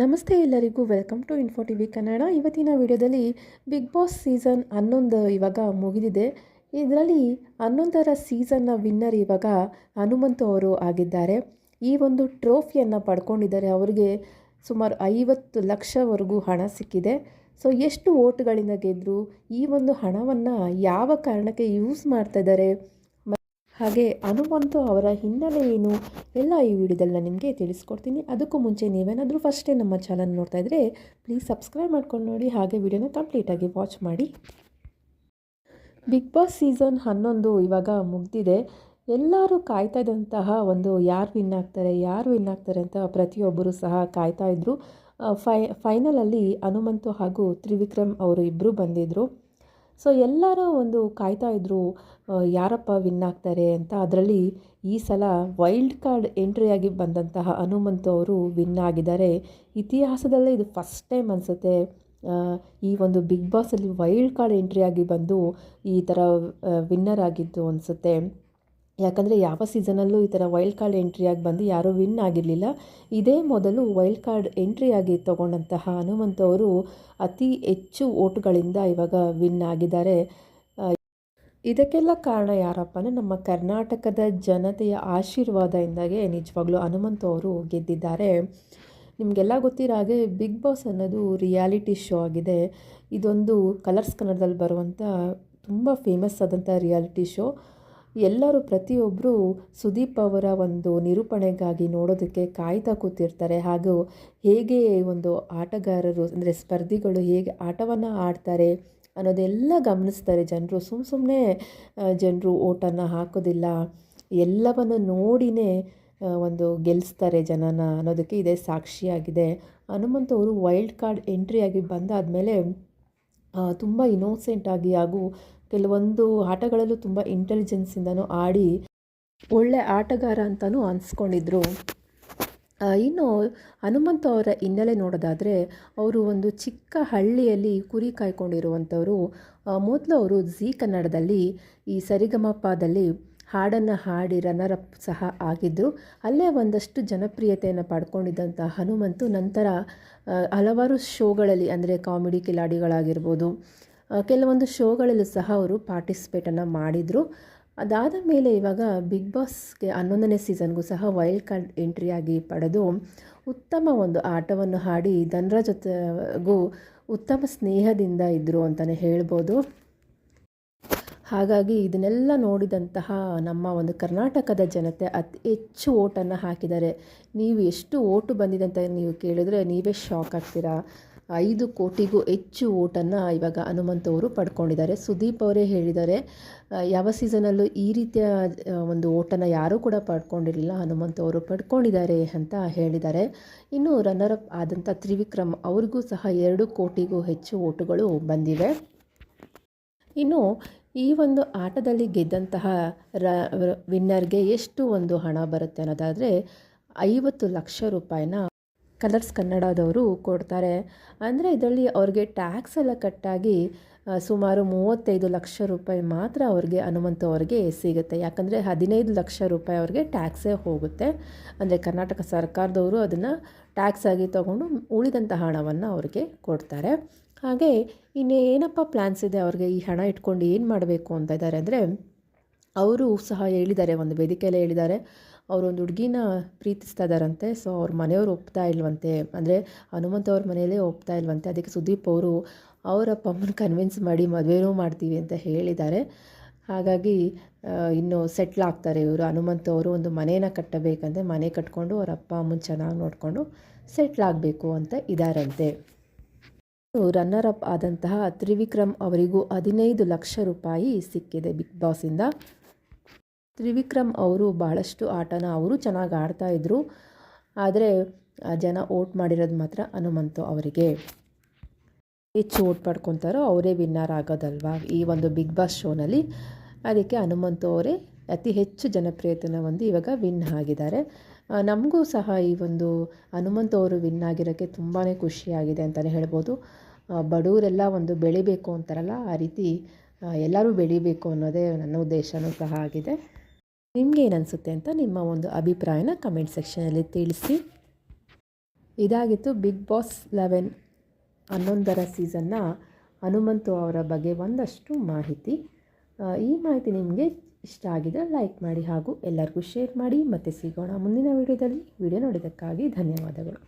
ನಮಸ್ತೆ ಎಲ್ಲರಿಗೂ, welcome to info T V Kannada. ಇವತ್ತಿನ ವಿಡಿಯೋದಲ್ಲಿ ಬಿಗ್ ಬಾಸ್ ಸೀಸನ್ ಹನ್ನೊಂದು ಇವಾಗ ಮುಗಿದಿದೆ. ಇದರಲ್ಲಿ ಹನ್ನೊಂದರ ಸೀಸನ್ನ ವಿನ್ನರ್ ಇವಾಗ ಹನುಮಂತು ಅವರು ಆಗಿದ್ದಾರೆ. ಈ ಒಂದು ಟ್ರೋಫಿಯನ್ನು ಪಡ್ಕೊಂಡಿದ್ದಾರೆ. ಅವರಿಗೆ ಸುಮಾರು ಐವತ್ತು ಲಕ್ಷವರೆಗೂ ಹಣ ಸಿಕ್ಕಿದೆ. ಸೊ ಎಷ್ಟು ಓಟ್ಗಳಿಂದ ಗೆದ್ದರು ಈ ಒಂದು ಹಣವನ್ನು ಯಾವ ಕಾರಣಕ್ಕೆ ಯೂಸ್ ಮಾಡ್ತಾ ಇದ್ದಾರೆ? ಹಾಗೆ ಹನುಮಂತು ಅವರ ಹಿನ್ನೆಲೆ ಏನು? ಎಲ್ಲ ಈ ವಿಡಿಯೋದಲ್ಲಿ ನಿಮಗೆ ತಿಳಿಸ್ಕೊಡ್ತೀನಿ. ಅದಕ್ಕೂ ಮುಂಚೆ ನೀವೇನಾದರೂ ಫಸ್ಟೇ ನಮ್ಮ ಚಾನಲ್ ನೋಡ್ತಾ ಇದ್ದರೆ ಪ್ಲೀಸ್ ಸಬ್ಸ್ಕ್ರೈಬ್ ಮಾಡ್ಕೊಂಡು ನೋಡಿ. ಹಾಗೆ ವಿಡಿಯೋನ ಕಂಪ್ಲೀಟಾಗಿ ವಾಚ್ ಮಾಡಿ. ಬಿಗ್ ಬಾಸ್ ಸೀಸನ್ ಹನ್ನೊಂದು ಇವಾಗ ಮುಗ್ದಿದೆ. ಎಲ್ಲರೂ ಕಾಯ್ತಾ ಇದ್ದಂತಹ ಒಂದು ಯಾರು ವಿನ್ ಆಗ್ತಾರೆ, ಯಾರು ವಿನ್ ಆಗ್ತಾರೆ ಅಂತ ಪ್ರತಿಯೊಬ್ಬರು ಸಹ ಕಾಯ್ತಾ ಇದ್ದರು ಫೈ ಫೈನಲಲ್ಲಿ ಹನುಮಂತು ಹಾಗೂ ತ್ರಿವಿಕ್ರಮ್ ಅವರು ಇಬ್ಬರು ಬಂದಿದ್ದರು ಸೊ ಎಲ್ಲರೂ ಒಂದು ಕಾಯ್ತಾ ಇದ್ದರು ಯಾರಪ್ಪ ವಿನ್ ಆಗ್ತಾರೆ? ಅಂತ. ಅದರಲ್ಲಿ ಈ ಸಲ ವೈಲ್ಡ್ ಕಾರ್ಡ್ ಎಂಟ್ರಿಯಾಗಿ ಬಂದಂತಹ ಹನುಮಂತು ಅವರು ವಿನ್ ಆಗಿದ್ದಾರೆ. ಇತಿಹಾಸದಲ್ಲೇ ಇದು ಫಸ್ಟ್ ಟೈಮ್ ಅನಿಸುತ್ತೆ. ಈ ಒಂದು ಬಿಗ್ ಬಾಸಲ್ಲಿ ವೈಲ್ಡ್ ಕಾರ್ಡ್ ಎಂಟ್ರಿಯಾಗಿ ಬಂದು ಈ ಥರ ವಿನ್ನರ್ ಆಗಿದ್ದು ಅನಿಸುತ್ತೆ. ಯಾಕಂದರೆ ಯಾವ ಸೀಸನಲ್ಲೂ ಈ ಥರ ವೈಲ್ಡ್ ಕಾರ್ಡ್ ಎಂಟ್ರಿಯಾಗಿ ಬಂದು ಯಾರೂ ವಿನ್ ಆಗಿರಲಿಲ್ಲ. ಇದೇ ಮೊದಲು ವೈಲ್ಡ್ ಕಾರ್ಡ್ ಎಂಟ್ರಿಯಾಗಿ ತೊಗೊಂಡಂತಹ ಹನುಮಂತ ಅವರು ಅತಿ ಹೆಚ್ಚು ಓಟುಗಳಿಂದ ಇವಾಗ ವಿನ್ ಆಗಿದ್ದಾರೆ. ಇದಕ್ಕೆಲ್ಲ ಕಾರಣ ಯಾರಪ್ಪ ಅಂದರೆ ನಮ್ಮ ಕರ್ನಾಟಕದ ಜನತೆಯ ಆಶೀರ್ವಾದದಿಂದಾಗೆ ನಿಜವಾಗ್ಲೂ ಹನುಮಂತ ಅವರು ಗೆದ್ದಿದ್ದಾರೆ. ನಿಮಗೆಲ್ಲ ಗೊತ್ತಿರೋ ಹಾಗೆ ಬಿಗ್ ಬಾಸ್ ಅನ್ನೋದು ರಿಯಾಲಿಟಿ ಶೋ ಆಗಿದೆ. ಇದೊಂದು ಕಲರ್ಸ್ ಕನ್ನಡದಲ್ಲಿ ಬರುವಂಥ ತುಂಬ ಫೇಮಸ್ ಆದಂಥ ರಿಯಾಲಿಟಿ ಶೋ. ಎಲ್ಲರೂ ಪ್ರತಿಯೊಬ್ಬರು ಸುದೀಪ್ ಅವರ ಒಂದು ನಿರೂಪಣೆಗಾಗಿ ನೋಡೋದಕ್ಕೆ ಕಾಯ್ತಾ ಕೂತಿರ್ತಾರೆ. ಹಾಗೂ ಹೇಗೆ ಒಂದು ಆಟಗಾರರು, ಅಂದರೆ ಸ್ಪರ್ಧಿಗಳು ಹೇಗೆ ಆಟವನ್ನು ಆಡ್ತಾರೆ ಅನ್ನೋದೆಲ್ಲ ಗಮನಿಸ್ತಾರೆ ಜನರು. ಸುಮ್ಮ ಸುಮ್ಮನೆ ಜನರು ಓಟನ್ನು ಹಾಕೋದಿಲ್ಲ. ಎಲ್ಲವನ್ನು ನೋಡಿನೇ ಒಂದು ಗೆಲ್ಲಿಸ್ತಾರೆ ಜನನ ಅನ್ನೋದಕ್ಕೆ ಇದೇ ಸಾಕ್ಷಿಯಾಗಿದೆ. ಹನುಮಂತ ಅವರು ವೈಲ್ಡ್ ಕಾರ್ಡ್ ಎಂಟ್ರಿಯಾಗಿ ಬಂದಾದಮೇಲೆ ತುಂಬ ಇನೋಸೆಂಟಾಗಿ ಹಾಗೂ ಕೆಲವೊಂದು ಆಟಗಳಲ್ಲೂ ತುಂಬ ಇಂಟೆಲಿಜೆನ್ಸಿಂದನೂ ಆಡಿ ಒಳ್ಳೆ ಆಟಗಾರ ಅಂತಲೂ ಅನಿಸ್ಕೊಂಡಿದ್ರು. ಇನ್ನು ಹನುಮಂತ ಅವರ ಹಿನ್ನೆಲೆ ನೋಡೋದಾದರೆ, ಅವರು ಒಂದು ಚಿಕ್ಕ ಹಳ್ಳಿಯಲ್ಲಿ ಕುರಿ ಕಾಯ್ಕೊಂಡಿರುವಂಥವರು. ಮೊದಲು ಅವರು ಝೀ ಕನ್ನಡದಲ್ಲಿ, ಈ ಸರಿಗಮಪದಲ್ಲಿ ಹಾಡನ್ನು ಹಾಡಿ ರನ್ನರ್ ಅಪ್ ಸಹ ಆಗಿದ್ದರು ಅಲ್ಲೇ ಒಂದಷ್ಟು ಜನಪ್ರಿಯತೆಯನ್ನು ಪಡ್ಕೊಂಡಿದ್ದಂಥ ಹನುಮಂತು ನಂತರ ಹಲವಾರು ಶೋಗಳಲ್ಲಿ ಅಂದರೆ ಕಾಮಿಡಿ ಕಿಲಾಡಿಗಳಾಗಿರ್ಬೋದು ಕೆಲವೊಂದು ಶೋಗಳಲ್ಲೂ ಸಹ ಅವರು ಪಾರ್ಟಿಸಿಪೇಟನ್ನು ಮಾಡಿದರು. ಅದಾದ ಮೇಲೆ ಇವಾಗ ಬಿಗ್ ಬಾಸ್ಗೆ ಹನ್ನೊಂದನೇ ಸೀಸನ್ಗೂ ಸಹ ವೈಲ್ಡ್ ಕಾರ್ಡ್ ಎಂಟ್ರಿಯಾಗಿ ಪಡೆದು ಉತ್ತಮ ಒಂದು ಆಟವನ್ನು ಹಾಡಿ ಧನರ ಜೊತೆಗೂ ಉತ್ತಮ ಸ್ನೇಹದಿಂದ ಇದ್ದರು ಅಂತಲೇ ಹೇಳ್ಬೋದು. ಹಾಗಾಗಿ ಇದನ್ನೆಲ್ಲ ನೋಡಿದಂತಹ ನಮ್ಮ ಒಂದು ಕರ್ನಾಟಕದ ಜನತೆ ಅತಿ ಹೆಚ್ಚು ಓಟನ್ನು ಹಾಕಿದ್ದಾರೆ. ನೀವು ಎಷ್ಟು ಓಟು ಬಂದಿದೆ ಅಂತ ನೀವು ಕೇಳಿದ್ರೆ ನೀವೇ ಶಾಕ್ ಆಗ್ತೀರಾ? ಐದು ಕೋಟಿಗೂ ಹೆಚ್ಚು ಓಟನ್ನು ಇವಾಗ ಹನುಮಂತ್ ಅವರು ಪಡ್ಕೊಂಡಿದ್ದಾರೆ. ಸುದೀಪ್ ಅವರೇ ಹೇಳಿದ್ದಾರೆ ಯಾವ ಸೀಸನಲ್ಲೂ ಈ ರೀತಿಯ ಒಂದು ಓಟನ್ನು ಯಾರೂ ಕೂಡ ಪಡ್ಕೊಂಡಿರಲಿಲ್ಲ ಹನುಮಂತ್ ಅವರು ಪಡ್ಕೊಂಡಿದ್ದಾರೆ ಅಂತ ಹೇಳಿದ್ದಾರೆ. ಇನ್ನು ರನ್ನರ್ ಅಪ್ ಆದಂಥ ತ್ರಿವಿಕ್ರಮ್ ಅವ್ರಿಗೂ ಸಹ ಎರಡು ಕೋಟಿಗೂ ಹೆಚ್ಚು ಓಟುಗಳು ಬಂದಿವೆ. ಇನ್ನು ಈ ಒಂದು ಆಟದಲ್ಲಿ ಗೆದ್ದಂತಹ ರ ವಿನ್ನರ್ಗೆ ಎಷ್ಟು ಒಂದು ಹಣ ಬರುತ್ತೆ ಅನ್ನೋದಾದರೆ ಐವತ್ತು ಲಕ್ಷ ರೂಪಾಯಿನ ಕಲರ್ಸ್ ಕನ್ನಡದವರು ಕೊಡ್ತಾರೆ. ಅಂದರೆ ಇದರಲ್ಲಿ ಅವ್ರಿಗೆ ಟ್ಯಾಕ್ಸ್ ಎಲ್ಲ ಕಟ್ಟಾಗಿ ಸುಮಾರು ಮೂವತ್ತೈದು ಲಕ್ಷ ರೂಪಾಯಿ ಮಾತ್ರ ಅವ್ರಿಗೆ ಹನುಮಂತ ಅವ್ರಿಗೆ ಸಿಗುತ್ತೆ. ಯಾಕಂದರೆ ಹದಿನೈದು ಲಕ್ಷ ರೂಪಾಯಿ ಅವ್ರಿಗೆ ಟ್ಯಾಕ್ಸೇ ಹೋಗುತ್ತೆ. ಅಂದರೆ ಕರ್ನಾಟಕ ಸರ್ಕಾರದವರು ಅದನ್ನು ಟ್ಯಾಕ್ಸ್ ಆಗಿ ತೊಗೊಂಡು ಉಳಿದಂಥ ಹಣವನ್ನು ಅವ್ರಿಗೆ ಕೊಡ್ತಾರೆ. ಹಾಗೆ ಇನ್ನೇನಪ್ಪ ಪ್ಲ್ಯಾನ್ಸ್ ಇದೆ ಅವ್ರಿಗೆ? ಈ ಹಣ ಇಟ್ಕೊಂಡು ಏನು ಮಾಡಬೇಕು ಅಂತ ಇದ್ದಾರೆ ಅಂದರೆ, ಅವರು ಸಹ ಹೇಳಿದ್ದಾರೆ, ಒಂದು ವೇದಿಕೆಯಲ್ಲೇ ಹೇಳಿದ್ದಾರೆ. ಅವರೊಂದು ಹುಡುಗಿನ ಪ್ರೀತಿಸ್ತಾ ಇದ್ದಾರಂತೆ ಸೊ ಅವ್ರ ಮನೆಯವರು ಒಪ್ತಾ ಇಲ್ವಂತೆ. ಅಂದರೆ ಹನುಮಂತ ಅವ್ರ ಮನೆಯಲ್ಲೇ ಒಪ್ತಾ ಇಲ್ವಂತೆ. ಅದಕ್ಕೆ ಸುದೀಪ್ ಅವರು ಅವರ ಅಮ್ಮನ ಕನ್ವಿನ್ಸ್ ಮಾಡಿ ಮದುವೆನೂ ಮಾಡ್ತೀವಿ ಅಂತ ಹೇಳಿದ್ದಾರೆ. ಹಾಗಾಗಿ ಇನ್ನು ಸೆಟ್ಲ್ ಆಗ್ತಾರೆ ಇವರು. ಹನುಮಂತ ಅವರು ಒಂದು ಮನೇನ ಕಟ್ಟಬೇಕಂತೆ. ಮನೆ ಕಟ್ಕೊಂಡು ಅವ್ರ ಅಪ್ಪ ಅಮ್ಮನ ಚೆನ್ನಾಗಿ ನೋಡಿಕೊಂಡು ಸೆಟ್ಲ್ ಆಗಬೇಕು ಅಂತ ಇದ್ದಾರಂತೆ ರನ್ನರ್ ಅಪ್ ಆದಂತಹ ತ್ರಿವಿಕ್ರಮ್ ಅವರಿಗೂ ಹದಿನೈದು ಲಕ್ಷ ರೂಪಾಯಿ ಸಿಕ್ಕಿದೆ ಬಿಗ್ ಬಾಸಿಂದ ತ್ರಿವಿಕ್ರಮ್ ಅವರು ಭಾಳಷ್ಟು ಆಟನ ಅವರು ಚೆನ್ನಾಗಿ ಆಡ್ತಾಯಿದ್ರು ಆದರೆ ಜನ ಓಟ್ ಮಾಡಿರೋದು ಮಾತ್ರ ಹನುಮಂತು ಅವರಿಗೆ. ಹೆಚ್ಚು ಓಟ್ ಪಡ್ಕೊತಾರೋ ಅವರೇ ವಿನ್ನರ್ ಆಗೋದಲ್ವಾ ಈ ಒಂದು ಬಿಗ್ ಬಾಸ್ ಶೋನಲ್ಲಿ. ಅದಕ್ಕೆ ಹನುಮಂತು ಅವರೇ ಅತಿ ಹೆಚ್ಚು ಜನಪ್ರಿಯತೆನ ಒಂದು ಇವಾಗ ವಿನ್ ಆಗಿದ್ದಾರೆ. ನಮಗೂ ಸಹ ಈ ಒಂದು ಹನುಮಂತು ಅವರು ವಿನ್ ಆಗಿರೋಕ್ಕೆ ತುಂಬಾ ಖುಷಿಯಾಗಿದೆ ಅಂತಲೇ ಹೇಳ್ಬೋದು. ಬಡವರೆಲ್ಲ ಒಂದು ಬೆಳಿಬೇಕು ಅಂತಾರಲ್ಲ, ಆ ರೀತಿ ಎಲ್ಲರೂ ಬೆಳಿಬೇಕು ಅನ್ನೋದೇ ನನ್ನ ಉದ್ದೇಶವೂ ಸಹ ಆಗಿದೆ. ನಿಮಗೆ ಏನನ್ಸುತ್ತೆ ಅಂತ ನಿಮ್ಮ ಒಂದು ಅಭಿಪ್ರಾಯನ ಕಮೆಂಟ್ ಸೆಕ್ಷನಲ್ಲಿ ತಿಳಿಸಿ. ಇದಾಗಿತ್ತು ಬಿಗ್ ಬಾಸ್ ಲೆವೆನ್ ಹನ್ನೊಂದರ ಸೀಸನ್ನ ಹನುಮಂತು ಅವರ ಬಗ್ಗೆ ಒಂದಷ್ಟು ಮಾಹಿತಿ. ಈ ಮಾಹಿತಿ ನಿಮಗೆ ಇಷ್ಟ ಆಗಿದ್ರೆ ಲೈಕ್ ಮಾಡಿ ಹಾಗೂ ಎಲ್ಲರಿಗೂ ಶೇರ್ ಮಾಡಿ. ಮತ್ತೆ ಸಿಗೋಣ ಮುಂದಿನ ವಿಡಿಯೋದಲ್ಲಿ ವಿಡಿಯೋ ನೋಡಿದ್ದಕ್ಕಾಗಿ ಧನ್ಯವಾದಗಳು.